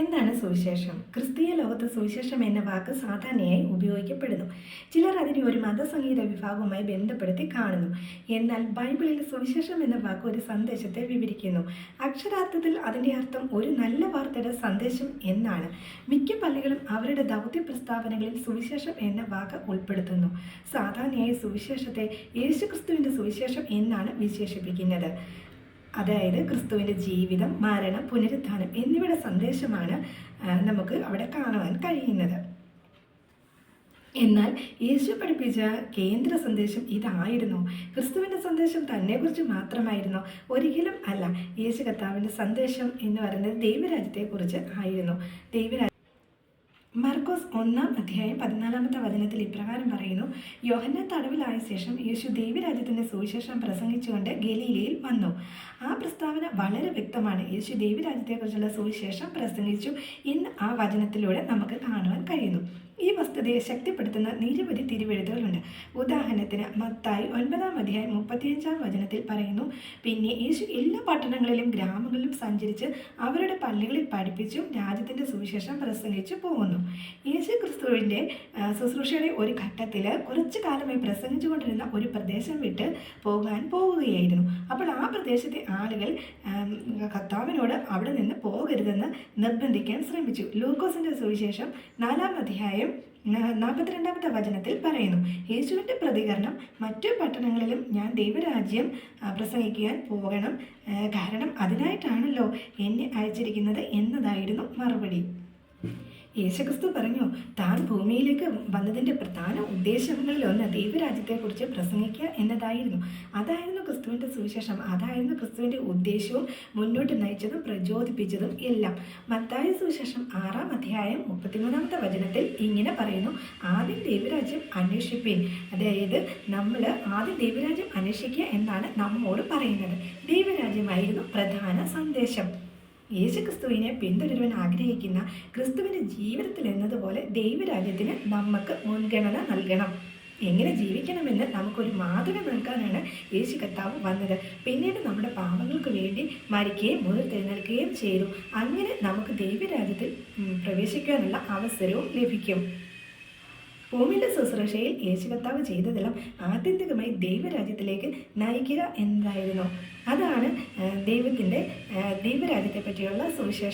എന്താണ് സുവിശേഷം? ക്രിസ്തീയ ലോകത്ത് സുവിശേഷം എന്ന വാക്ക് സാധാരണയായി ഉപയോഗിക്കപ്പെടുന്നു. ചിലർ അതിനെ ഒരു മതസംഗീത വിഭാഗവുമായി ബന്ധപ്പെടുത്തി കാണുന്നു. എന്നാൽ ബൈബിളിൽ സുവിശേഷം എന്ന വാക്ക് ഒരു സന്ദേശത്തെ വിവരിക്കുന്നു. അക്ഷരാർത്ഥത്തിൽ അതിന്റെ അർത്ഥം ഒരു നല്ല വാർത്തയുടെ സന്ദേശം എന്നാണ്. മിക്ക പള്ളികളും അവരുടെ ദൗത്യ പ്രസ്താവനകളിൽ സുവിശേഷം എന്ന വാക്ക് ഉൾപ്പെടുത്തുന്നു. സാധാരണയായി സുവിശേഷത്തെ യേശുക്രിസ്തുവിന്റെ സുവിശേഷം എന്നാണ് വിശേഷിപ്പിക്കുന്നത്. അതായത് ക്രിസ്തുവിന്റെ ജീവിതം മരണം പുനരുത്ഥാനം എന്നിവയുടെ സന്ദേശമാണ് നമുക്ക് അവിടെ കാണുവാൻ കഴിയുന്നത്. എന്നാൽ യേശു പഠിപ്പിച്ച കേന്ദ്ര സന്ദേശം ഇതായിരുന്നു. ക്രിസ്തുവിന്റെ സന്ദേശം തന്നെക്കുറിച്ച് മാത്രമായിരുന്നു. ഒരിക്കലും അല്ല യേശു കർത്താവിന്റെ സന്ദേശം എന്ന് പറയുന്നത് ദൈവരാജ്യത്തെക്കുറിച്ച് ആയിരുന്നു. ദൈവരാജ്യം മർക്കോസ് ഒന്നാം അധ്യായം പതിനാലാമത്തെ വചനത്തിൽ ഇപ്രകാരം പറയുന്നു യോഹന്ന തടവിലായ ശേഷം യേശു ദൈവരാജ്യത്തിന്റെ സുവിശേഷം പ്രസംഗിച്ചുകൊണ്ട് ഗലീലയിൽ വന്നു. പ്രസ്താവന വളരെ വ്യക്തമാണ്. യേശു ദൈവരാജ്യത്തെക്കുറിച്ചുള്ള സുവിശേഷം പ്രസംഗിച്ചു. എന്ന് ആ വചനത്തിലൂടെ നമുക്ക് കാണുവാൻ കഴിയുന്നു. ഈ വസ്തുതയെ ശക്തിപ്പെടുത്തുന്ന നിരവധി തിരുവെഴുത്തുകളുണ്ട്. ഉദാഹരണത്തിന് മത്തായി ഒൻപതാം അധ്യായം മുപ്പത്തിയഞ്ചാം വചനത്തിൽ പറയുന്നു പിന്നെ യേശു എല്ലാ പട്ടണങ്ങളിലും ഗ്രാമങ്ങളിലും സഞ്ചരിച്ച് അവരുടെ പള്ളികളിൽ പഠിപ്പിച്ചും രാജ്യത്തിന്റെ സുവിശേഷം പ്രസംഗിച്ചു പോകുന്നു. യേശു ക്രിസ്തുവിന്റെ ശുശ്രൂഷയുടെ ഒരു ഘട്ടത്തിൽ കുറച്ചു കാലമായി പ്രസംഗിച്ചുകൊണ്ടിരുന്ന ഒരു പ്രദേശം വിട്ട് പോകാൻ പോവുകയായിരുന്നു അപ്പോൾ ആ പ്രദേശത്തെ ആളുകൾ കർത്താവിനോട് അവിടെ നിന്ന് പോകരുതെന്ന് നിർബന്ധിക്കാൻ ശ്രമിച്ചു. ലൂക്കോസിന്റെ സുവിശേഷം നാലാം അധ്യായം ന- നാൽപ്പത്തിരണ്ടാമത്തെ വചനത്തിൽ പറയുന്നു യേശുവിന്റെ പ്രതികരണം മറ്റു പട്ടണങ്ങളിലും ഞാൻ ദൈവരാജ്യം പ്രസംഗിക്കാൻ പോകണം കാരണം അതിനായിട്ടാണല്ലോ എന്നെ അയച്ചിരിക്കുന്നത് എന്നതായിരുന്നു മറുപടി. യേശുക്രിസ്തു പറഞ്ഞു താൻ ഭൂമിയിലേക്ക് വന്നതിന്റെ പ്രധാന ഉദ്ദേശങ്ങളിലൊന്ന് ദൈവരാജ്യത്തെക്കുറിച്ച് പ്രസംഗിക്കുക എന്നതായിരുന്നു. അതായിരുന്നു ക്രിസ്തുവിന്റെ സുവിശേഷം. അതായിരുന്നു ക്രിസ്തുവിന്റെ ഉദ്ദേശവും മുന്നോട്ട് നയിച്ചതും പ്രചോദിപ്പിച്ചതും എല്ലാം. മത്തായ സുവിശേഷം ആറാം അധ്യായം മുപ്പത്തിമൂന്നാമത്തെ വചനത്തിൽ ഇങ്ങനെ പറയുന്നു ആദ്യം ദൈവരാജ്യം അന്വേഷിപ്പിൻ. അതായത് നമ്മൾ ആദ്യം ദൈവരാജ്യം അന്വേഷിക്കുക എന്നാണ് നമ്മോട് പറയുന്നത്. ദൈവരാജ്യമായിരുന്നു പ്രധാന സന്ദേശം. യേശുക്രിസ്തുവിനെ പിന്തുടരുവാൻ ആഗ്രഹിക്കുന്ന ക്രിസ്തുവിന്റെ ജീവിതത്തിൽ എന്നതുപോലെ ദൈവരാജ്യത്തിന് നമുക്ക് മുൻഗണന നൽകണം. എങ്ങനെ ജീവിക്കണമെന്ന് നമുക്കൊരു മാതൃക നൽകാനാണ് യേശു കർത്താവ് വന്നത്. പിന്നീട് നമ്മുടെ പാപങ്ങൾക്ക് വേണ്ടി മരിക്കുകയും മുതിർത്തെഴുന്നേൽക്കുകയും ചെയ്തു. അങ്ങനെ നമുക്ക് ദൈവരാജ്യത്തിൽ പ്രവേശിക്കാനുള്ള അവസരവും ലഭിക്കും. ഭൂമിയുടെ ശുശ്രൂഷയിൽ യേശു കർത്താവ് ചെയ്തതെല്ലാം ആത്യന്തികമായി ദൈവരാജ്യത്തിലേക്ക് നയിക്കുക എന്നതായിരുന്നു അതാണ് ദൈവത്തിന്റെ ദൈവരാജ്യത്തെ പറ്റിയുള്ള സുവിശേഷം